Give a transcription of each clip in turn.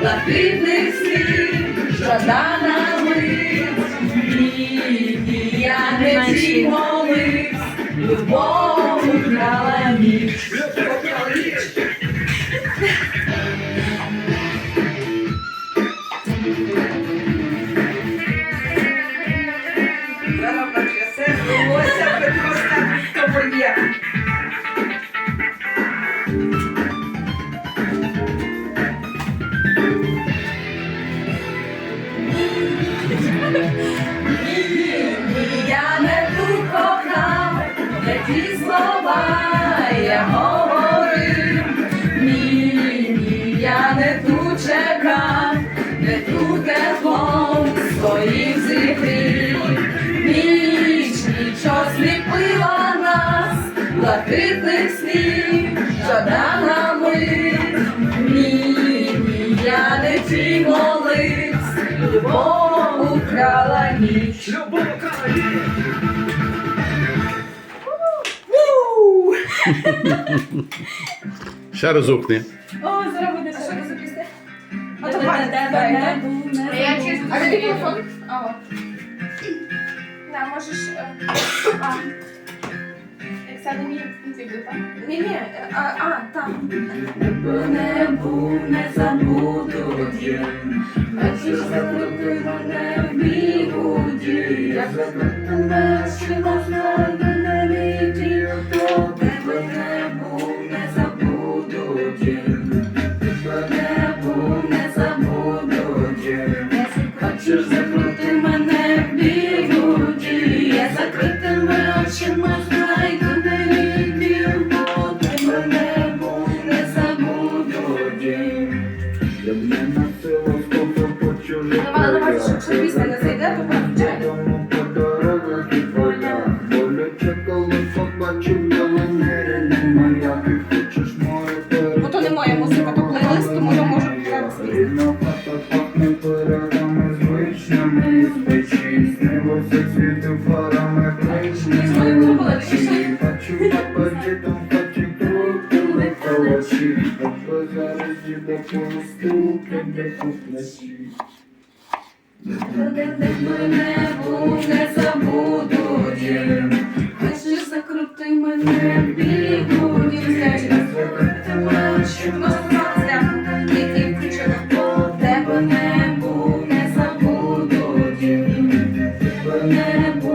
блакитних слів, жадана мить. Ні, ні, я не ті моливсь, любов украла ніч. Зараз ту не ту теплом своїх зігрів. Ніч, ніч осліпила нас, блакитних снів, жадана мить. Ні, ні, я не ті моливсь, любов украла ніч. Любов країни! Ще разок О, буде що ви записати? А то Ваня, дай, Я чисто А де мікрофон? А. Да, можеш... е, А. Оксана, мені ти так? Ні, ні, а, а, там. Не був, не забуду дім. Хочу забути мене в бігуді. Я тебе ще можна не віді. То тебе не був, не забуду дім. Не забуду дім. Ну, вона давай, що- що пісня не зайде, то переключай. Бо то не моя музика, то плейлист, тому я можу пісню. Мене був, не забуду дім. Хочеш закрути мене в бігуді. Закрити мене очима знайду, який включено. Бо тебе не був, не забуду дім. Не був,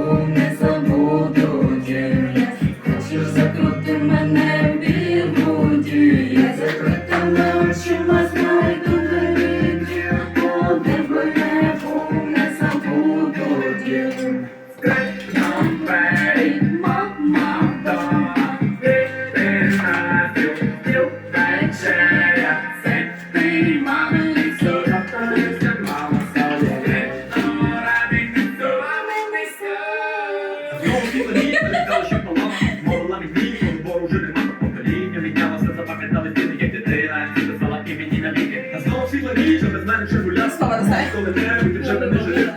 світло ніч, але знаєш, що гуляв. Коли треба, ти вже не жив.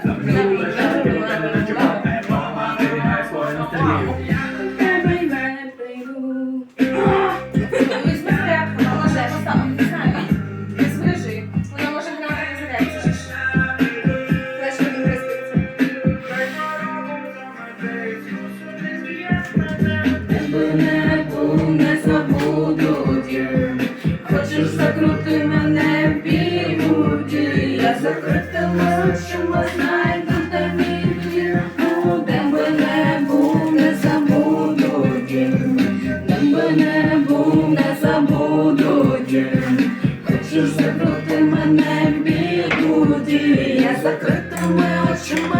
Небу не забудуть, хочеш закрути. закритими очима.